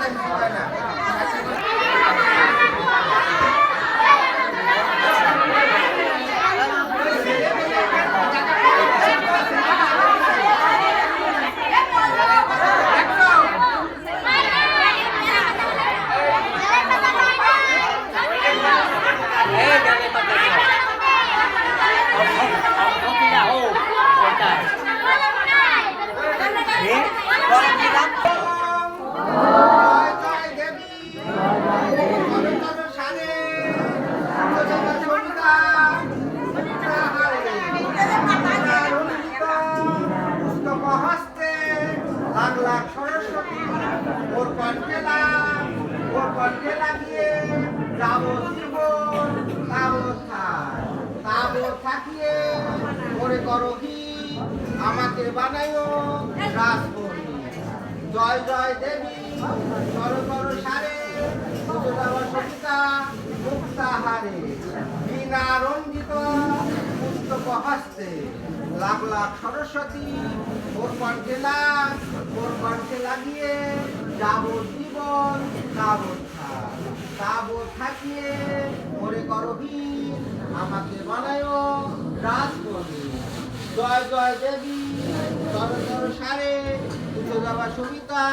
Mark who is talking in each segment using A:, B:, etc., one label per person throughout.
A: เส้นเขาได้เนี่ย বানায় রাজবন্দী জয় জয় দেবী সর বিনা রঞ্জিত পুস্তক হস্তে লাখ লাখ সরস্বতী, ওর কণ্ঠে লাগ ওর কণ্ঠে লাগিয়ে যাবত জীবন তাবৎ থাক তাবৎ থাকিয়ে ওরে করবি আমাকে বানায় রাজবন্দী জয় জয় দেবী সর সর সারে পুজো দেওয়া সবিতা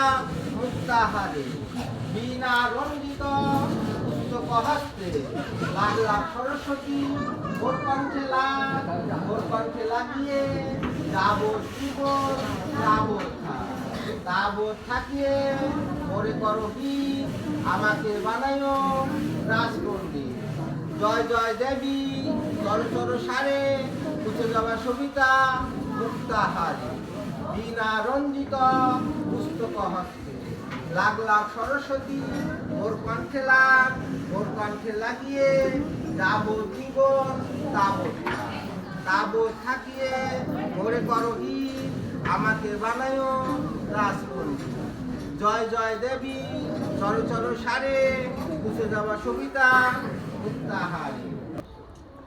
A: মুক্তাহারে বিনা রঞ্জিত, পুস্তক হস্তে লাখ লাখ সরস্বতী ওর কণ্ঠে লাগ ওর কণ্ঠে লাগিয়ে যাব জীবন যাব তাব থাকিয়ে, ওরে করো কি, আমাকে বানায় রাজবন্দী জয় জয় দেবী চর চর সারে উঠে যাওয়া সবিতা মুক্তাহারে বিনা রঞ্জিত পুস্তক হস্তে। লাখ লাখ সরস্বতী, মোর কণ্ঠে লাগ মোর কণ্ঠে লাগিয়ে যাব জীবন তাব তাব থাকিয়ে ওরে করো কি আমাকে বানায় রাজবন্দী জয় জয় দেবী, চর চর সারে বুঝে যাওয়া সবিতা মুক্তাহারি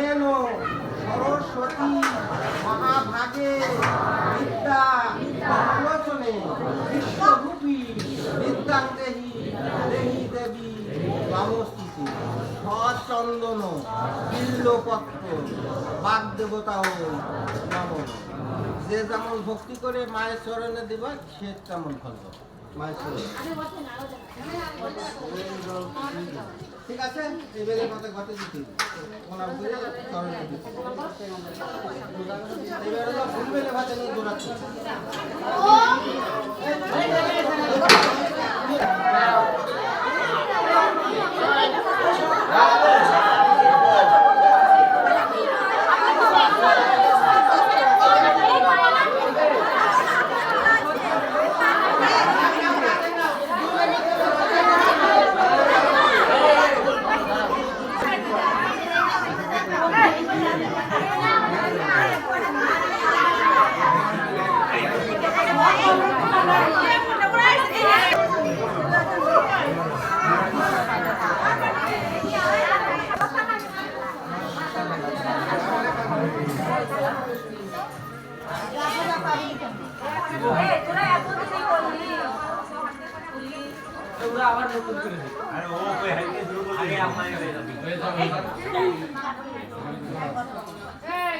A: কুমেন সরস্বতী মহাভাগে বিদ্যা আলোচনে বিশ্বভূপি বিদ্যাং দেহি দেহি দেবী নমস্তুতি সচন্দন, বিল্লপত্র, বাগদেবতা নম যে যেমন ভক্তি করে মায়ের চরণে দিবা, সে তেমন ফল পাবে। ঠিক আছে এবারে কথা ঘটে দিতে ওনার করে চরণে দিতে এবারে তো ফুল বেলে ভাতে দৌড়াচ্ছে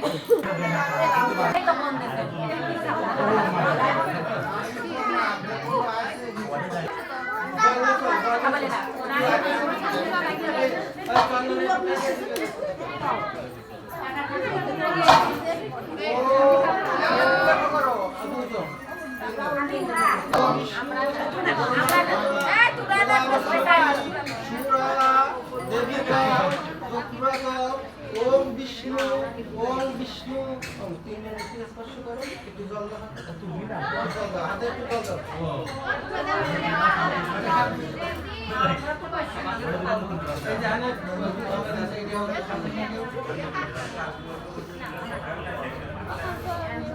A: ওম বিষ্ণু ওম বিষ্ণু। ওম তিন স্পর্শ করো একটু জল দাও। একটু জল দাও। হাতে একটু জল দাও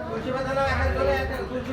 A: তুলসী এক করে তুলসী।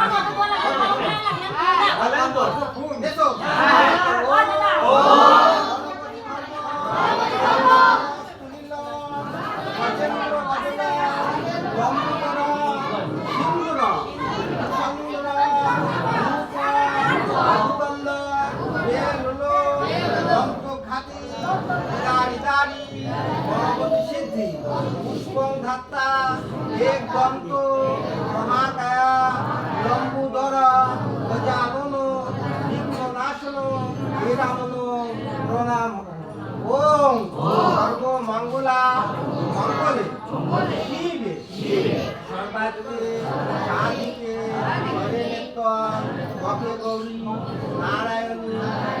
A: ইদারি দারি পুষ্পং ধাত্তা এক দন্ত মহাকায়া লম্বুদর গজানন নিম্ন নাশন বিরামন প্রণাম। ওম সর্ব মঙ্গলা। মঙ্গলে শিবে। সর্বাধিকে শান্তিকে হরে নেত্র গৌরী, নারায়ণী।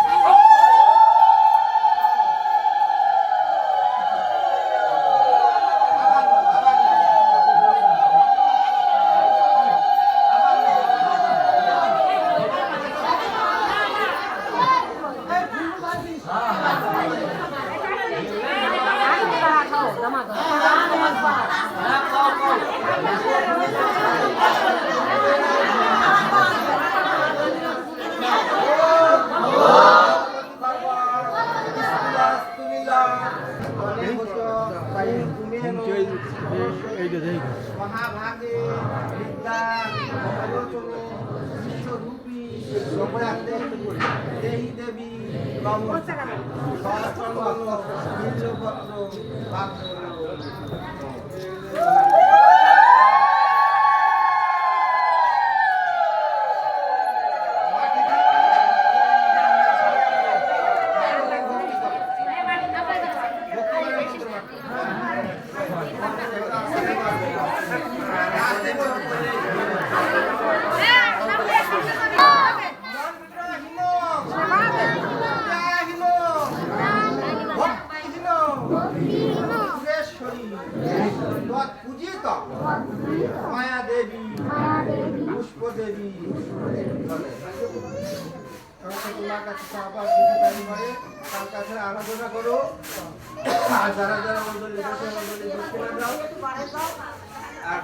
A: মহাভাগে বিদ্যা আলোচনে বিশ্বরূপী দেহি দেবী সচন্দ্র পূজিত মায়া দেবী পুষ্প দেবী তোমার কাছে আবার তার কাছে আরাধনা করো আর যারা যারা মন্ডলী বসে দাও আর